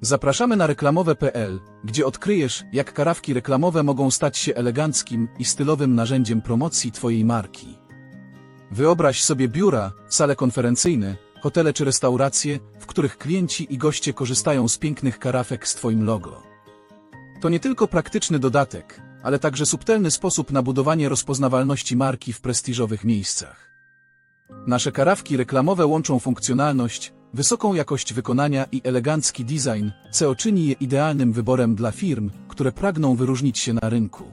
Zapraszamy na reklamowe.pl, gdzie odkryjesz, jak karawki reklamowe mogą stać się eleganckim i stylowym narzędziem promocji Twojej marki. Wyobraź sobie biura, sale konferencyjne, hotele czy restauracje, w których klienci i goście korzystają z pięknych karawek z Twoim logo. To nie tylko praktyczny dodatek, ale także subtelny sposób na budowanie rozpoznawalności marki w prestiżowych miejscach. Nasze karawki reklamowe łączą funkcjonalność, wysoką jakość wykonania i elegancki design, co czyni je idealnym wyborem dla firm, które pragną wyróżnić się na rynku.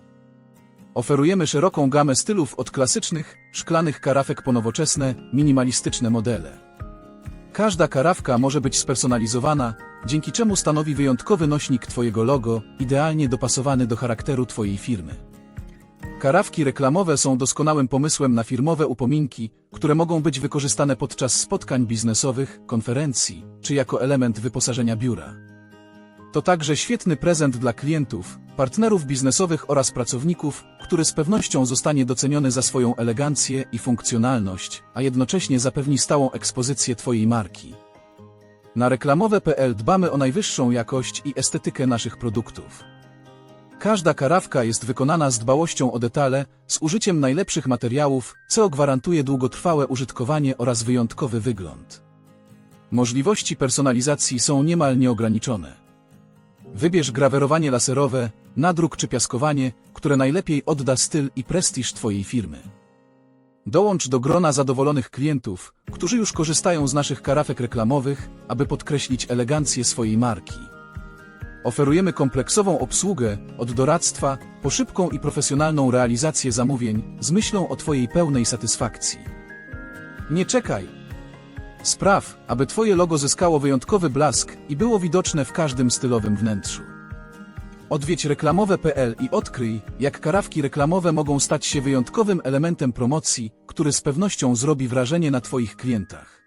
Oferujemy szeroką gamę stylów od klasycznych, szklanych karafek po nowoczesne, minimalistyczne modele. Każda karawka może być spersonalizowana, dzięki czemu stanowi wyjątkowy nośnik Twojego logo, idealnie dopasowany do charakteru Twojej firmy. Karawki reklamowe są doskonałym pomysłem na firmowe upominki, które mogą być wykorzystane podczas spotkań biznesowych, konferencji, czy jako element wyposażenia biura. To także świetny prezent dla klientów, partnerów biznesowych oraz pracowników, który z pewnością zostanie doceniony za swoją elegancję i funkcjonalność, a jednocześnie zapewni stałą ekspozycję Twojej marki. Na reklamowe.pl dbamy o najwyższą jakość i estetykę naszych produktów. Każda karawka jest wykonana z dbałością o detale, z użyciem najlepszych materiałów, co gwarantuje długotrwałe użytkowanie oraz wyjątkowy wygląd. Możliwości personalizacji są niemal nieograniczone. Wybierz grawerowanie laserowe, nadruk czy piaskowanie, które najlepiej odda styl i prestiż Twojej firmy. Dołącz do grona zadowolonych klientów, którzy już korzystają z naszych karafek reklamowych, aby podkreślić elegancję swojej marki. Oferujemy kompleksową obsługę, od doradztwa, po szybką i profesjonalną realizację zamówień, z myślą o Twojej pełnej satysfakcji. Nie czekaj! Spraw, aby Twoje logo zyskało wyjątkowy blask i było widoczne w każdym stylowym wnętrzu. Odwiedź reklamowe.pl i odkryj, jak karawki reklamowe mogą stać się wyjątkowym elementem promocji, który z pewnością zrobi wrażenie na Twoich klientach.